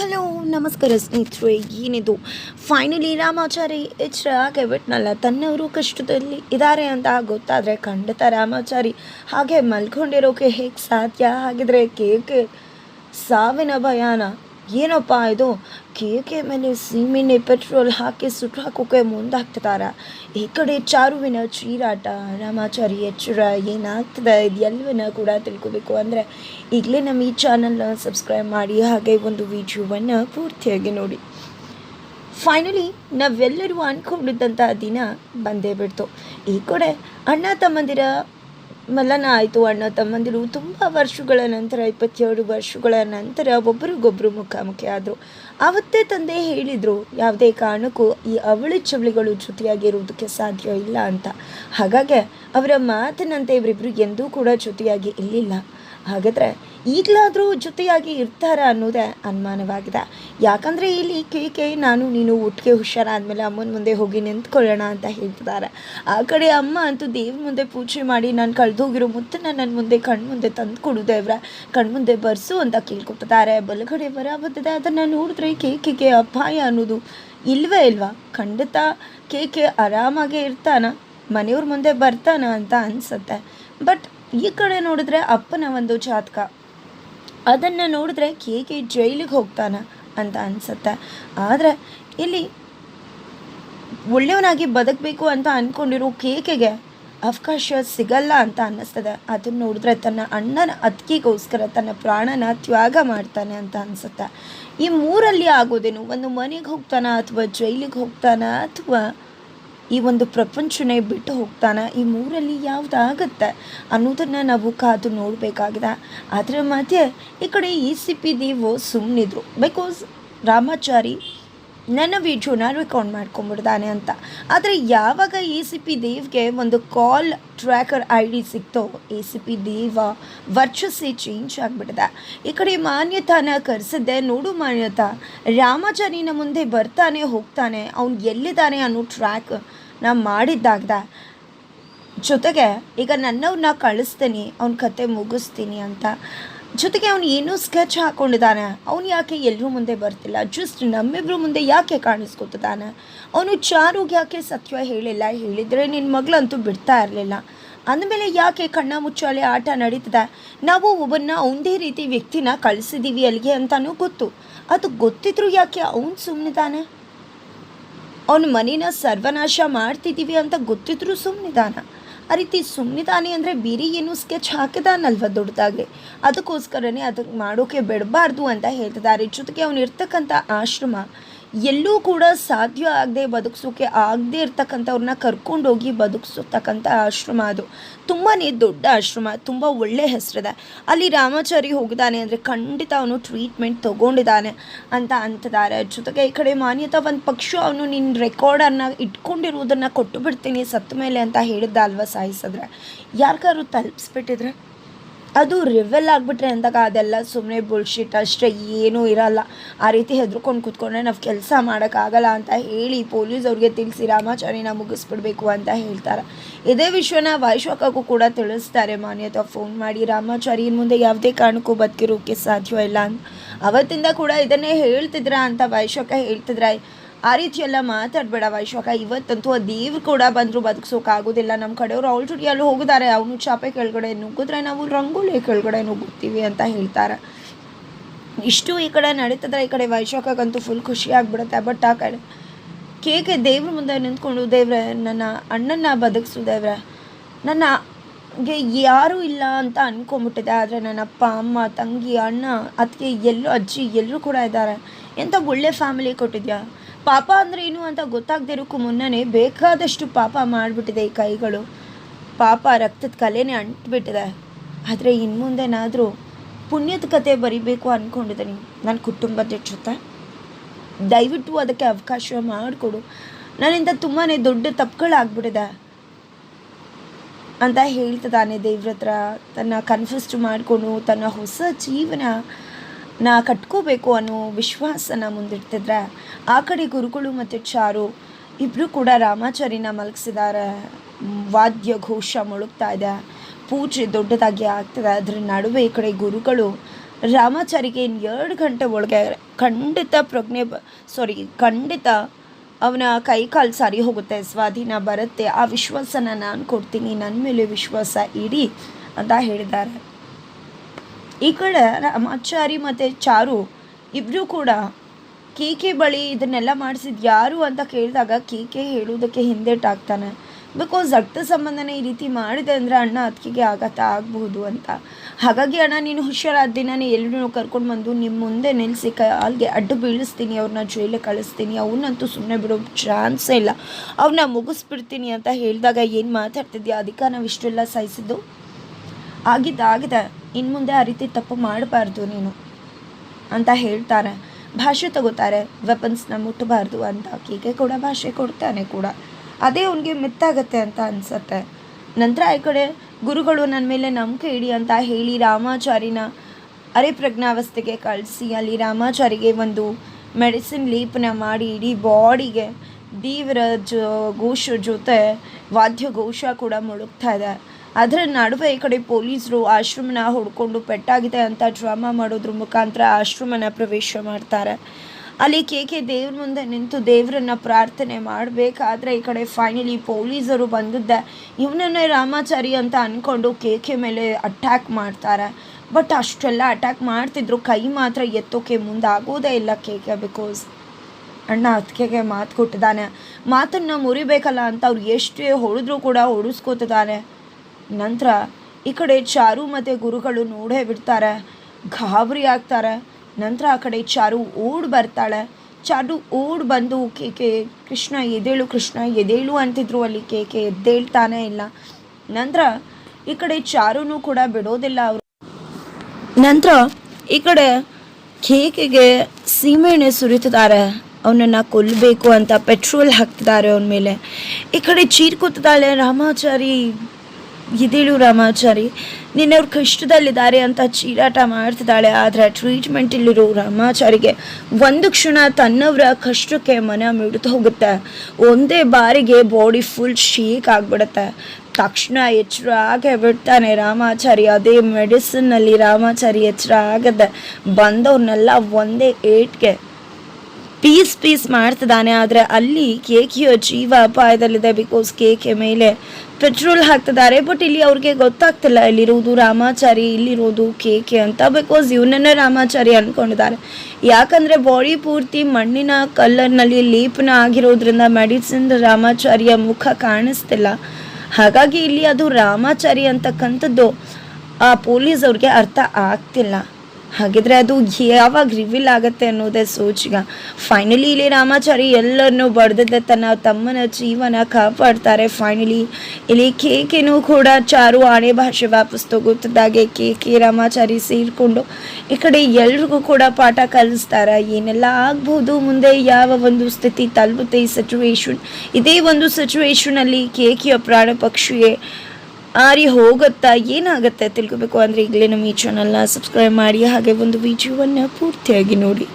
Hello, ನಮಸ್ಕಾರ ಸ್ನೇಹಿತರೆ, ಏನಿದು? ಫೈನಲಿ ರಾಮಾಚಾರಿ ಎಚ್ಚರ ಬಿಟ್ನಲ್ಲ ತನ್ನವರು ಕಷ್ಟದಲ್ಲಿ ಇದ್ದಾರೆ ಅಂತ ಗೊತ್ತಾದರೆ ಖಂಡಿತ ರಾಮಾಚಾರಿ ಹಾಗೆ ಮಲ್ಕೊಂಡಿರೋಕೆ ಹೇಗೆ ಸಾಧ್ಯ? ಹಾಗಿದ್ರೆ ಕೇಕೆ, ಸಾವಿನ ಭಯಾನ. ಏನಪ್ಪ ಇದು? ಕೇಕೆ ಮೇಲೆ ಸೀಮೆಣ್ಣೆ ಪೆಟ್ರೋಲ್ ಹಾಕಿ ಸುಟ್ಟು ಹಾಕೋಕೆ ಮುಂದಾಗ್ತಿದ್ದಾರೆ ಈ ಕಡೆ ಚಾರುವಿನ ಚೀರಾಟ, ರಾಮಾಚಾರಿ ಎಚ್ಚರ ಏನಾಗ್ತದೆ ಇದೆಲ್ಲವನ್ನ ಕೂಡ ತಿಳ್ಕೊಬೇಕು ಅಂದರೆ ಈಗಲೇ ನಮ್ಮ ಈ ಚಾನಲ್ನ ಸಬ್ಸ್ಕ್ರೈಬ್ ಮಾಡಿ, ಹಾಗೆ ಒಂದು ವಿಡಿಯೋವನ್ನು ಪೂರ್ತಿಯಾಗಿ ನೋಡಿ. ಫೈನಲಿ ನಾವೆಲ್ಲರೂ ಅಂದ್ಕೊಂಡಿದ್ದಂಥ ದಿನ ಬಂದೇ ಬಿಡ್ತು. ಈ ಕಡೆ ಅಣ್ಣ ತಮ್ಮಂದಿರ ಮಲ್ಲನ ಆಯಿತು ಅಣ್ಣ ತಮ್ಮಂದಿರು ತುಂಬ ವರ್ಷಗಳ ನಂತರ, ಇಪ್ಪತ್ತೇಳು ವರ್ಷಗಳ ನಂತರ ಒಬ್ಬರಿಗೊಬ್ಬರು ಮುಖಾಮುಖಿ ಆದರು. ಆವತ್ತೇ ತಂದೆ ಹೇಳಿದರು, ಯಾವುದೇ ಕಾರಣಕ್ಕೂ ಈ ಅವಳಿ ಚವಳಿಗಳು ಜೊತೆಯಾಗಿರುವುದಕ್ಕೆ ಸಾಧ್ಯ ಇಲ್ಲ ಅಂತ. ಹಾಗಾಗಿ ಅವರ ಮಾತಿನಂತೆ ಇವರಿಬ್ಬರು ಎಂದೂ ಕೂಡ ಜೊತೆಯಾಗಿ ಇರಲಿಲ್ಲ ಹಾಗಾದರೆ ಈಗಲಾದರೂ ಜೊತೆಯಾಗಿ ಇರ್ತಾರ ಅನ್ನೋದೇ ಅನುಮಾನವಾಗಿದೆ. ಯಾಕಂದರೆ ಇಲ್ಲಿ ಕೇಕೆ ನಾನು, ನೀನು ಒಟ್ಟಿಗೆ ಹುಷಾರಾದಮೇಲೆ ಅಮ್ಮನ ಮುಂದೆ ಹೋಗಿ ನಿಂತ್ಕೊಳ್ಳೋಣ ಅಂತ ಹೇಳ್ತಿದ್ದಾರೆ. ಆ ಕಡೆ ಅಮ್ಮ ಅಂತೂ ದೇವ್ರ ಮುಂದೆ ಪೂಜೆ ಮಾಡಿ, ನಾನು ಕಳೆದೋಗಿರೋ ಮುತ್ತನ್ನ ನನ್ನ ಮುಂದೆ ಕಣ್ಮುಂದೆ ತಂದು ಕೊಡು ದೇವ್ರ ಕಣ್ಮುಂದೆ ಬರ್ಸು ಅಂತ ಕೇಳ್ಕೊತಿದ್ದಾರೆ. ಬಲಗಡೆ ಬರ ಬಂದಿದೆ ಅದನ್ನು ನೋಡಿದ್ರೆ ಕೇಕಿಗೆ ಅಪಾಯ ಅನ್ನೋದು ಇಲ್ವೇ ಇಲ್ವಾ? ಖಂಡಿತ ಕೇಕೆ ಆರಾಮಾಗೇ ಇರ್ತಾನ? ಮನೆಯವ್ರ ಮುಂದೆ ಬರ್ತಾನ ಅಂತ ಅನ್ಸುತ್ತೆ. ಬಟ್ ಈ ಕಡೆ ನೋಡಿದ್ರೆ ಅಪ್ಪನ ಒಂದು ಜಾತಕ. ಅದನ್ನು ನೋಡಿದ್ರೆ ಕೇಕೆ ಜೈಲಿಗೆ ಹೋಗ್ತಾನ ಅಂತ ಅನ್ಸುತ್ತೆ. ಆದರೆ ಇಲ್ಲಿ ಒಳ್ಳೆಯವನಾಗಿ ಬದುಕಬೇಕು ಅಂತ ಅಂದ್ಕೊಂಡಿರೋ ಕೇಕೆಗೆ ಅವಕಾಶ ಸಿಗಲ್ಲ ಅಂತ ಅನ್ನಿಸ್ತದೆ. ಅದನ್ನು ನೋಡಿದ್ರೆ ತನ್ನ ಅಣ್ಣನ ಅತ್ತಿಗೆಗೋಸ್ಕರ ತನ್ನ ಪ್ರಾಣನ ತ್ಯಾಗ ಮಾಡ್ತಾನೆ ಅಂತ ಅನಿಸುತ್ತೆ. ಈ ಮೂರಲ್ಲಿ ಆಗೋದೇನು? ಒಂದು ಮನೆಗೆ ಹೋಗ್ತಾನ ಅಥವಾ ಜೈಲಿಗೆ ಹೋಗ್ತಾನ ಅಥವಾ ಈ ಒಂದು ಪ್ರಪಂಚನೇ ಬಿಟ್ಟು ಹೋಗ್ತಾನೆ. ಈ ಮೂರಲ್ಲಿ ಯಾವುದಾಗತ್ತೆ ಅನ್ನೋದನ್ನು ನಾವು ಕಾದು ನೋಡಬೇಕಾಗಿದೆ. ಅದರ ಮಧ್ಯೆ ಈ ಕಡೆ ಇ ಸಿ ಪಿ ದೇವು ಸುಮ್ಮನಿದ್ರು ಬಿಕಾಸ್ ರಾಮಾಚಾರಿ ನನ್ನ ವಿಡಿಯೋನ ರೆಕಾರ್ಡ್ ಮಾಡ್ಕೊಂಬಿಡ್ದಾನೆ ಅಂತ. ಆದರೆ ಯಾವಾಗ ಎ ಸಿ ಪಿ ದೇವ್ಗೆ ಒಂದು ಕಾಲ್ ಟ್ರ್ಯಾಕರ್ ಐ ಡಿ ಸಿಕ್ತೋ ಎ ಸಿ ಪಿ ದೇವ ವರ್ಚಸ್ಸೇ ಚೇಂಜ್ ಆಗಿಬಿಟ್ಟಿದೆ ಈ ಕಡೆ ಮಾನ್ಯತಾನ ಕರೆಸಿದ್ದೆ, ನೋಡು ಮಾನ್ಯತ. ರಾಮಾಚಾರಿನ ಮುಂದೆ ಬರ್ತಾನೆ, ಹೋಗ್ತಾನೆ. ಅವ್ನು ಎಲ್ಲಿದ್ದಾನೆ ಅನ್ನೋ ಟ್ರ್ಯಾಕ್ ನಾನು ಮಾಡಿದ್ದಾಗ್ದ. ಜೊತೆಗೆ ಈಗ ನನ್ನವ್ರನ್ನ ಕಳಿಸ್ತೀನಿ, ಅವ್ನ ಕತೆ ಮುಗಿಸ್ತೀನಿ ಅಂತ. ಜೊತೆಗೆ ಅವನು ಏನೂ ಸ್ಕೆಚ್ ಹಾಕ್ಕೊಂಡಿದ್ದಾನೆ ಅವನು ಯಾಕೆ ಎಲ್ಲರೂ ಮುಂದೆ ಬರ್ತಿಲ್ಲ? ಜಸ್ಟ್ ನಮ್ಮಿಬ್ರು ಮುಂದೆ ಯಾಕೆ ಕಾಣಿಸ್ಕೊತಿದ್ದಾನೆ? ಅವನು ಚಾರುಗೆ ಯಾಕೆ ಸತ್ಯ ಹೇಳಿಲ್ಲ? ಹೇಳಿದರೆ ನಿನ್ನ ಮಗಳಂತೂ ಬಿಡ್ತಾ ಇರಲಿಲ್ಲ. ಅಂದಮೇಲೆ ಯಾಕೆ ಕಣ್ಣ ಮುಚ್ಚಾಲೆ ಆಟ ನಡೀತದೆ? ನಾವು ಒಬ್ಬನ್ನ ಒಂದೇ ರೀತಿ ವ್ಯಕ್ತಿನ ಕಳಿಸಿದ್ದೀವಿ ಅಲ್ಲಿಗೆ ಅಂತಲೂ ಗೊತ್ತು. ಅದು ಗೊತ್ತಿದ್ರು ಯಾಕೆ ಅವನು ಸುಮ್ಮನಿದ್ದಾನೆ ಅವನ ಮನೇನ ಸರ್ವನಾಶ ಮಾಡ್ತಿದ್ದೀವಿ ಅಂತ ಗೊತ್ತಿದ್ರು ಸುಮ್ಮನಿದಾನ ಆ ರೀತಿ ಸುಮ್ಮನಿದಾನೆ ಅಂದರೆ ಬೇರೆ ಏನು ಸ್ಕೆಚ್ ಹಾಕಿದಾನಲ್ವ ದೊಡ್ಡದಾಗಲಿ ಅದಕ್ಕೋಸ್ಕರನೇ ಅದಕ್ಕೆ ಮಾಡೋಕೆ ಬಿಡಬಾರ್ದು ಅಂತ ಹೇಳ್ತಿದ್ದಾರೆ. ಜೊತೆಗೆ ಅವನಿರ್ತಕ್ಕಂಥ ಆಶ್ರಮ ಎಲ್ಲೂ ಕೂಡ ಸಾಧ್ಯ ಆಗದೆ ಬದುಕಿಸೋಕೆ ಆಗದೆ ಇರ್ತಕ್ಕಂಥವ್ರನ್ನ ಕರ್ಕೊಂಡೋಗಿ ಬದುಕಿಸತಕ್ಕಂಥ ಆಶ್ರಮ ಅದು. ತುಂಬಾ ದೊಡ್ಡ ಆಶ್ರಮ, ತುಂಬ ಒಳ್ಳೆ ಹೆಸರಿದೆ. ಅಲ್ಲಿ ರಾಮಾಚಾರಿ ಹೋಗಿದ್ದಾನೆ ಅಂದರೆ ಖಂಡಿತ ಅವನು ಟ್ರೀಟ್ಮೆಂಟ್ ತೊಗೊಂಡಿದ್ದಾನೆ ಅಂತ ಅಂತಿದ್ದಾರೆ. ಜೊತೆಗೆ ಈ ಕಡೆ ಮಾನ್ಯತಾ ಒಂದು ಪಕ್ಷ, ಅವನು ನಿನ್ನ ರೆಕಾರ್ಡನ್ನು ಇಟ್ಕೊಂಡಿರುವುದನ್ನು ಕೊಟ್ಟು ಬಿಡ್ತೀನಿ ಸತ್ತ ಮೇಲೆ ಅಂತ ಹೇಳಿದ್ದ ಅಲ್ವಾ ಸಾಯಿಸಿದ್ರೆ? ಯಾರಿಗಾರು ತಲುಪಿಸ್ಬಿಟ್ಟಿದ್ರೆ? ಅದು ರಿವೆಲ್ ಆಗಿಬಿಟ್ರೆ ಅಂದಾಗ ಅದೆಲ್ಲ ಸುಮ್ಮನೆ ಬುಲ್ಶಿಟ್ ಅಷ್ಟೇ, ಏನೂ ಇರಲ್ಲ. ಆ ರೀತಿ ಹೆದ್ರುಕೊಂಡು ಕೂತ್ಕೊಂಡ್ರೆ ನಾವು ಕೆಲಸ ಮಾಡೋಕ್ಕಾಗಲ್ಲ ಅಂತ ಹೇಳಿ ಪೊಲೀಸ್ ಅವ್ರಿಗೆ ತಿಳಿಸಿ ರಾಮಾಚಾರಿನ ಮುಗಿಸ್ಬಿಡ್ಬೇಕು ಅಂತ ಹೇಳ್ತಾರೆ. ಇದೇ ವಿಷಯನ ವೈಶ್ವಕಕ್ಕೂ ಕೂಡ ತಿಳಿಸ್ತಾರೆ. ಮಾನ್ಯತಾ ಫೋನ್ ಮಾಡಿ ರಾಮಾಚಾರಿ ಮುಂದೆ ಯಾವುದೇ ಕಾರಣಕ್ಕೂ ಬದುಕಿರೋಕ್ಕೆ ಸಾಧ್ಯವಿಲ್ಲ ಅಂತ. ಅವತ್ತಿಂದ ಕೂಡ ಇದನ್ನೇ ಹೇಳ್ತಿದ್ರ ಅಂತ ವೈಶ್ವಕ ಹೇಳ್ತಿದ್ರ ಆ ರೀತಿ ಎಲ್ಲ ಮಾತಾಡಬೇಡ ವೈಶ್ವಕ ಇವತ್ತಂತೂ ಆ ದೇವ್ರು ಕೂಡ ಬಂದರೂ ಬದುಕ್ಸೋಕ್ಕಾಗೋದಿಲ್ಲ ನಮ್ಮ ಕಡೆಯವರು ಆಲ್ರೆಡಿ ಅಲ್ಲಿ ಹೋಗಿದ್ದಾರೆ. ಅವನು ಚಾಪೆ ಕೆಳಗಡೆ ನುಗ್ಗಿದ್ರೆ ನಾವು ರಂಗೋಲಿ ಕೆಳಗಡೆ ನುಗ್ಗುತ್ತೀವಿ ಅಂತ ಹೇಳ್ತಾರೆ. ಇಷ್ಟು ಈ ಕಡೆ ನಡೀತದ್ರೆ ಈ ಕಡೆ ವೈಶಾಖಕ್ಕಂತೂ ಫುಲ್ ಖುಷಿ ಆಗಿಬಿಡುತ್ತೆ. ಬಟ್ ಆ ಕಡೆ ಕೇಕೆ ದೇವ್ರ ಮುಂದೆ ನಿಂತ್ಕೊಂಡು, ದೇವ್ರೆ, ನನ್ನ ಅಣ್ಣನ ಬದುಕಿಸು ದೇವ್ರೆ. ಗೆ ಯಾರೂ ಇಲ್ಲ ಅಂತ ಅಂದ್ಕೊಂಬಿಟ್ಟಿದೆ ಆದರೆ ನನ್ನ ಅಪ್ಪ, ಅಮ್ಮ, ತಂಗಿ, ಅಣ್ಣ ಅದಕ್ಕೆ ಎಲ್ಲೂ, ಅಜ್ಜಿ ಎಲ್ಲರೂ ಕೂಡ ಇದ್ದಾರೆ. ಎಂಥ ಒಳ್ಳೆ ಫ್ಯಾಮಿಲಿ ಕೊಟ್ಟಿದ್ಯಾ? ಪಾಪ ಅಂದರೆ ಏನು ಅಂತ ಗೊತ್ತಾಗದಿರೋಕ್ಕೂ ಮುನ್ನನೇ ಬೇಕಾದಷ್ಟು ಪಾಪ ಮಾಡಿಬಿಟ್ಟಿದೆ ಈ ಕೈಗಳು. ಪಾಪ ರಕ್ತದ ಕಲೆನೇ ಅಂಟ್ಬಿಟ್ಟಿದೆ. ಆದರೆ ಇನ್ನು ಮುಂದೆನಾದರೂ ಪುಣ್ಯದ ಕತೆ ಬರಿಬೇಕು ಅಂದ್ಕೊಂಡಿದ್ದೀನಿ ನನ್ನ ಕುಟುಂಬದ ಜೊತೆ. ದಯವಿಟ್ಟು ಅದಕ್ಕೆ ಅವಕಾಶ ಮಾಡಿಕೊಡು. ನನ್ನಿಂದ ತುಂಬಾ ದೊಡ್ಡ ತಪ್ಪುಗಳಾಗ್ಬಿಟ್ಟಿದೆ. ಅಂತ ಹೇಳ್ತದಾನೆ ದೇವ್ರ ಹತ್ರ ತನ್ನ ಕನ್ಫ್ಯೂಸ್ಟ್ ಮಾಡಿಕೊಂಡು ತನ್ನ ಹೊಸ ಜೀವನ ನಾ ಕಟ್ಕೋಬೇಕು ಅನ್ನೋ ವಿಶ್ವಾಸನ ಮುಂದಿಡ್ತಿದ್ರೆ ಆ ಕಡೆ ಗುರುಗಳು ಮತ್ತು ಚಾರು ಇಬ್ಬರು ಕೂಡ ರಾಮಾಚಾರಿನ ಮಲಗಿಸಿದ್ದಾರೆ ವಾದ್ಯ ಘೋಷ ಮುಳುಗ್ತಾ ಇದೆ. ಪೂಜೆ ದೊಡ್ಡದಾಗಿ ಆಗ್ತದೆ. ಅದರ ನಡುವೆ ಈ ಕಡೆ ಗುರುಗಳು ರಾಮಾಚಾರಿಗೆ ಇನ್ನು ಎರಡು ಗಂಟೆ ಒಳಗೆ ಖಂಡಿತ ಪ್ರಜ್ಞೆ ಬ ಸಾರಿ ಖಂಡಿತ ಅವನ ಕೈ ಕಾಲು ಸರಿ ಹೋಗುತ್ತೆ. ಸ್ವಾಧೀನ ಬರುತ್ತೆ. ಆ ವಿಶ್ವಾಸನ ನಾನು ಕೊಡ್ತೀನಿ. ನನ್ನ ಮೇಲೆ ವಿಶ್ವಾಸ ಇಡಿ ಅಂತ ಹೇಳಿದ್ದಾರೆ. ಈ ಕಡೆ ರಾಮಾಚಾರಿ ಮತ್ತು ಚಾರು ಇಬ್ಬರು ಕೂಡ ಕೀಕೆ ಬಳಿ ಇದನ್ನೆಲ್ಲ ಮಾಡಿಸಿದ್ದು ಯಾರು ಅಂತ ಕೇಳಿದಾಗ ಕೀಕೆ ಹೇಳುವುದಕ್ಕೆ ಹಿಂದೇಟಾಗ್ತಾನೆ. ಬಿಕಾಸ್ ರಕ್ತ ಸಂಬಂಧನೇ ಈ ರೀತಿ ಮಾಡಿದೆ ಅಂದರೆ ಅಣ್ಣ ಅತ್ತಿಗೆ ಆಘಾತ ಆಗಬಹುದು ಅಂತ. ಹಾಗಾಗಿ ಅಣ್ಣ, ನೀನು ಹುಷಾರಾದ ದಿನನೇ ಎಲ್ಲರೂ ಕರ್ಕೊಂಡು ಬಂದು ನಿಮ್ಮ ಮುಂದೆ ನಿಲ್ಲಿಸಿ ಕಾಲ್ಗೆ ಅಡ್ಡು ಬೀಳಿಸ್ತೀನಿ ಅವ್ರನ್ನ ಜೈಲಿಗೆ ಕಳಿಸ್ತೀನಿ. ಅವನ್ನಂತೂ ಸುಮ್ಮನೆ ಬಿಡೋ ಚಾನ್ಸೇ ಇಲ್ಲ. ಅವನ್ನ ಮುಗಿಸ್ಬಿಡ್ತೀನಿ ಅಂತ ಹೇಳಿದಾಗ ಏನು ಮಾತಾಡ್ತಿದ್ಯಾ? ಅದಕ್ಕೆ ನಾವು ಇಷ್ಟೆಲ್ಲ ಸಹಿಸಿದ್ದು? ಆಗಿದ್ದಾಗಿದೆ ಇನ್ನು ಮುಂದೆ ಆ ರೀತಿ ತಪ್ಪು ಮಾಡಬಾರ್ದು ನೀನು ಅಂತ ಹೇಳ್ತಾರೆ. ಭಾಷೆ ತಗೋತಾರೆ ವೆಪನ್ಸ್ನ ಮುಟ್ಟಬಾರ್ದು ಅಂತ. ಆಕೆಗೆ ಕೂಡ ಭಾಷೆ ಕೊಡ್ತಾನೆ ಕೂಡ. ಅದೇ ಅವನಿಗೆ ಮೆತ್ತಾಗತ್ತೆ ಅಂತ ಅನ್ಸತ್ತೆ. ನಂತರ ಈ ಕಡೆ, ಗುರುಗಳು ನನ್ನ ಮೇಲೆ ನಂಬಿಕೆ ಇಡಿ ಅಂತ ಹೇಳಿ ರಾಮಾಚಾರಿನ ಅರೆ ಪ್ರಜ್ಞಾವಸ್ಥೆಗೆ ಕಳಿಸಿ, ಅಲ್ಲಿ ರಾಮಾಚಾರಿಗೆ ಒಂದು ಮೆಡಿಸಿನ್ ಲೇಪನ ಮಾಡಿ ಇಡೀ ಬಾಡಿಗೆ ದೇವರ ಜೋ ಘೋಷ ಜೊತೆ ವಾದ್ಯ ಘೋಷ ಕೂಡ ಮುಳುಗ್ತಾ ಇದೆ. ಅದರ ನಡುವೆ ಈ ಕಡೆ ಪೊಲೀಸರು ಆಶ್ರಮನ ಹುಡ್ಕೊಂಡು ಪೆಟ್ಟಾಗಿದೆ ಅಂತ ಡ್ರಾಮಾ ಮಾಡೋದ್ರ ಮುಖಾಂತರ ಆಶ್ರಮನ ಪ್ರವೇಶ ಮಾಡ್ತಾರೆ. ಅಲ್ಲಿ ಕೇಕೆ ದೇವ್ರ ಮುಂದೆ ನಿಂತು ದೇವರನ್ನ ಪ್ರಾರ್ಥನೆ ಮಾಡಬೇಕಾದ್ರೆ ಈ ಕಡೆ ಫೈನಲಿ ಪೊಲೀಸರು ಬಂದಿದ್ದೆ. ಇವನನ್ನೇ ರಾಮಾಚಾರಿ ಅಂತ ಅಂದ್ಕೊಂಡು ಕೇಕೆ ಮೇಲೆ ಅಟ್ಯಾಕ್ ಮಾಡ್ತಾರೆ. ಬಟ್ ಅಷ್ಟೆಲ್ಲ ಅಟ್ಯಾಕ್ ಮಾಡ್ತಿದ್ರು. ಕೈ ಮಾತ್ರ ಎತ್ತೋಕೆ ಮುಂದಾಗೋದೇ ಇಲ್ಲ ಕೇಕೆ ಬಿಕಾಸ್ ಅಣ್ಣ ಅದಕ್ಕೆ ಮಾತು ಕೊಟ್ಟಿದ್ದಾನೆ. ಮಾತನ್ನು ಮುರಿಬೇಕಲ್ಲ ಅಂತ ಅವ್ರು ಎಷ್ಟೇ ಹೊಡೆದ್ರೂ ಕೂಡ ಹೊಡಿಸ್ಕೋತಿದ್ದಾನೆ. ನಂತರ ಈ ಕಡೆ ಚಾರು ಮತ್ತು ಗುರುಗಳು ನೋಡೇ ಬಿಡ್ತಾರೆ. ಗಾಬರಿ ಆಗ್ತಾರೆ. ನಂತರ ಆ ಕಡೆ ಚಾರು ಓಡ್ ಬರ್ತಾಳೆ. ಚಾರು ಓಡ್ ಬಂದು ಕೇಕೆ ಕೃಷ್ಣ ಎದೇಳು ಕೃಷ್ಣ ಎದೇಳು ಅಂತಿದ್ರು ಅಲ್ಲಿ ಕೇಕೆ ಎದ್ದೇಳ್ತಾನೇ ಇಲ್ಲ. ನಂತರ ಈ ಕಡೆ ಚಾರುನೂ ಕೂಡ ಬಿಡೋದಿಲ್ಲ ಅವರು. ನಂತರ ಈ ಕಡೆ ಕೇಕೆಗೆ ಸೀಮೆಎಣ್ಣೆ ಸುರಿತಿದ್ದಾರೆ. ಅವನನ್ನು ಕೊಲ್ಲಬೇಕು ಅಂತ ಪೆಟ್ರೋಲ್ ಹಾಕ್ತಿದ್ದಾರೆ ಅವನ ಮೇಲೆ. ಈ ಕಡೆ ಚೀರ್ಕೂತಿದ್ದಾಳೆ ರಾಮಾಚಾರಿ. ಇದೇಳು ರಾಮಾಚಾರಿ, ನಿನ್ನವ್ರು ಕಷ್ಟದಲ್ಲಿದ್ದಾರೆ ಅಂತ ಚೀರಾಟ ಮಾಡ್ತಿದ್ದಾಳೆ, ಆದರೆ ಟ್ರೀಟ್ಮೆಂಟ್ ಇಲ್ಲಿರೋ ರಾಮಾಚಾರಿಗೆ ಒಂದು ಕ್ಷಣ ತನ್ನವರ ಕಷ್ಟಕ್ಕೆ ಮನ ಮಿಡಿದು ಹೋಗುತ್ತೆ. ಒಂದೇ ಬಾರಿಗೆ ಬಾಡಿ ಫುಲ್ ಶೇಕ್ ಆಗಿಬಿಡುತ್ತೆ. ತಕ್ಷಣ ಎಚ್ಚರ ಆಗೇ ಬಿಡ್ತಾನೆ ರಾಮಾಚಾರಿ, ಅದೇ ಮೆಡಿಸಿನ್ನಲ್ಲಿ ರಾಮಾಚಾರಿ ಎಚ್ಚರ ಆಗದೆ ಬಂದವ್ರನ್ನೆಲ್ಲ ಒಂದೇ ಏಟ್ಗೆ ಪೀಸ್ ಪೀಸ್ ಮಾಡ್ತಿದ್ದಾನೆ, ಆದರೆ ಅಲ್ಲಿ ಕೇಕಿಯ ಜೀವ ಅಪಾಯದಲ್ಲಿದೆ ಬಿಕಾಸ್ ಕೇಕೆ ಮೇಲೆ ಪೆಟ್ರೋಲ್ ಹಾಕ್ತಿದ್ದಾರೆ ಬಟ್ ಇಲ್ಲಿ ಅವ್ರಿಗೆ ಗೊತ್ತಾಗ್ತಿಲ್ಲ ಇಲ್ಲಿರೋದು ರಾಮಾಚಾರಿ ಇಲ್ಲಿರೋದು ಕೇಕೆ ಅಂತ ಬಿಕಾಸ್ ಇವನನ್ನೇ ರಾಮಾಚಾರಿ ಅಂದ್ಕೊಂಡಿದ್ದಾರೆ ಯಾಕಂದರೆ ಬಾಡಿ ಪೂರ್ತಿ ಮಣ್ಣಿನ ಕಲ್ಲರ್ನಲ್ಲಿ ಲೇಪನ ಆಗಿರೋದ್ರಿಂದ ಮೆಡಿಸಿನ್ ರಾಮಾಚಾರಿಯ ಮುಖ ಕಾಣಿಸ್ತಿಲ್ಲ. ಹಾಗಾಗಿ ಇಲ್ಲಿ ಅದು ರಾಮಾಚಾರಿ ಅಂತಕ್ಕಂಥದ್ದು, ಆ ಪೊಲೀಸ್ ಅವ್ರಿಗೆ ಅರ್ಥ ಆಗ್ತಿಲ್ಲ. ಹಾಗಿದ್ರೆ ಅದು ಯಾವಾಗ ರಿವೀಲ್ ಆಗುತ್ತೆ ಅನ್ನೋದೇ ಸೋಚಿಗ. ಫೈನಲಿ ಇಲ್ಲಿ ರಾಮಾಚಾರಿ ಎಲ್ಲರನ್ನೂ ಬಡ್ದದೆ ತನ್ನ ತಮ್ಮನ ಜೀವನ ಕಾಪಾಡ್ತಾರೆ. ಫೈನಲಿ ಇಲ್ಲಿ ಕೇಕೆನೂ ಕೂಡ ಚಾರು ಆಣೆ ಭಾಷೆ ವಾಪಸ್ ತಗೋತಿದ್ದಾಗೆ ಕೇಕೆ ರಾಮಾಚಾರಿ ಸೇರಿಕೊಂಡು ಈ ಕಡೆ ಎಲ್ರಿಗೂ ಕೂಡ ಪಾಠ ಕಲಿಸ್ತಾರೆ. ಏನೆಲ್ಲ ಆಗ್ಬೋದು, ಮುಂದೆ ಯಾವ ಒಂದು ಸ್ಥಿತಿ ತಲುಪುತ್ತೆ ಈ ಸಿಚುವೇಶನ್ ಇದೇ ಒಂದು ಸಿಚುವೇಶನಲ್ಲಿ ಕೇಕೆಯ ಪ್ರಾಣ ಪಕ್ಷಿಯೇ ಆರಿ ಹೋಗುತ್ತಾ, ಏನಾಗುತ್ತೆ ತಿಳ್ಕೊಬೇಕು. ಅಂದರೆ ಈಗಲೇ ನಮ್ಮ ಈ ಚಾನಲ್ನ ಸಬ್ಸ್ಕ್ರೈಬ್ ಮಾಡಿ, ಹಾಗೆ ಒಂದು ವಿಡಿಯೋವನ್ನು ಪೂರ್ತಿಯಾಗಿ ನೋಡಿ.